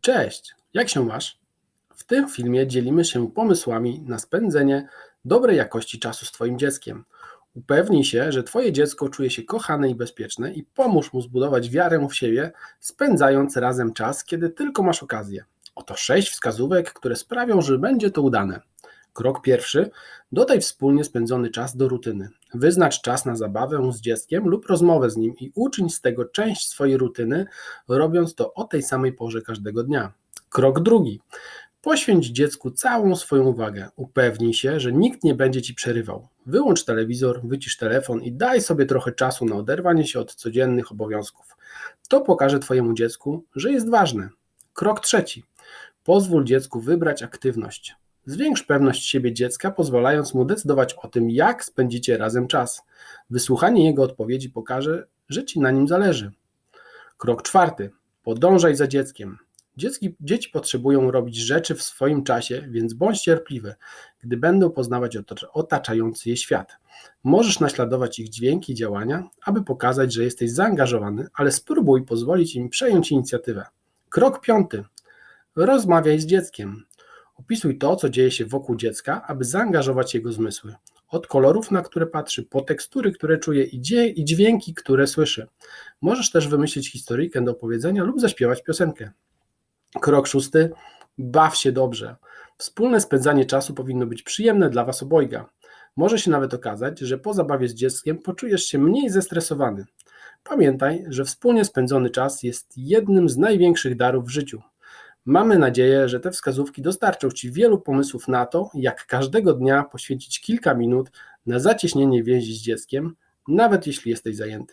Cześć, jak się masz? W tym filmie dzielimy się pomysłami na spędzenie dobrej jakości czasu z Twoim dzieckiem. Upewnij się, że Twoje dziecko czuje się kochane i bezpieczne i pomóż mu zbudować wiarę w siebie, spędzając razem czas, kiedy tylko masz okazję. Oto sześć wskazówek, które sprawią, że będzie to udane. Krok pierwszy: dodaj wspólnie spędzony czas do rutyny. Wyznacz czas na zabawę z dzieckiem lub rozmowę z nim i uczyń z tego część swojej rutyny, robiąc to o tej samej porze każdego dnia. Krok drugi. Poświęć dziecku całą swoją uwagę. Upewnij się, że nikt nie będzie ci przerywał. Wyłącz telewizor, wycisz telefon i daj sobie trochę czasu na oderwanie się od codziennych obowiązków. To pokaże Twojemu dziecku, że jest ważne. Krok trzeci. Pozwól dziecku wybrać aktywność. Zwiększ pewność siebie dziecka, pozwalając mu decydować o tym, jak spędzicie razem czas. Wysłuchanie jego odpowiedzi pokaże, że ci na nim zależy. Krok czwarty. Podążaj za dzieckiem. Dziecki, dzieci potrzebują robić rzeczy w swoim czasie, więc bądź cierpliwy, gdy będą poznawać otacz- otaczający je świat. Możesz naśladować ich dźwięki i działania, aby pokazać, że jesteś zaangażowany, ale spróbuj pozwolić im przejąć inicjatywę. Krok piąty. Rozmawiaj z dzieckiem. Opisuj to, co dzieje się wokół dziecka, aby zaangażować jego zmysły. Od kolorów, na które patrzy, po tekstury, które czuje i, dźwięki, które słyszy. Możesz też wymyślić historyjkę do opowiedzenia lub zaśpiewać piosenkę. Krok szósty. Baw się dobrze. Wspólne spędzanie czasu powinno być przyjemne dla Was obojga. Może się nawet okazać, że po zabawie z dzieckiem poczujesz się mniej zestresowany. Pamiętaj, że wspólnie spędzony czas jest jednym z największych darów w życiu. Mamy nadzieję, że te wskazówki dostarczą Ci wielu pomysłów na to, jak każdego dnia poświęcić kilka minut na zacieśnienie więzi z dzieckiem, nawet jeśli jesteś zajęty.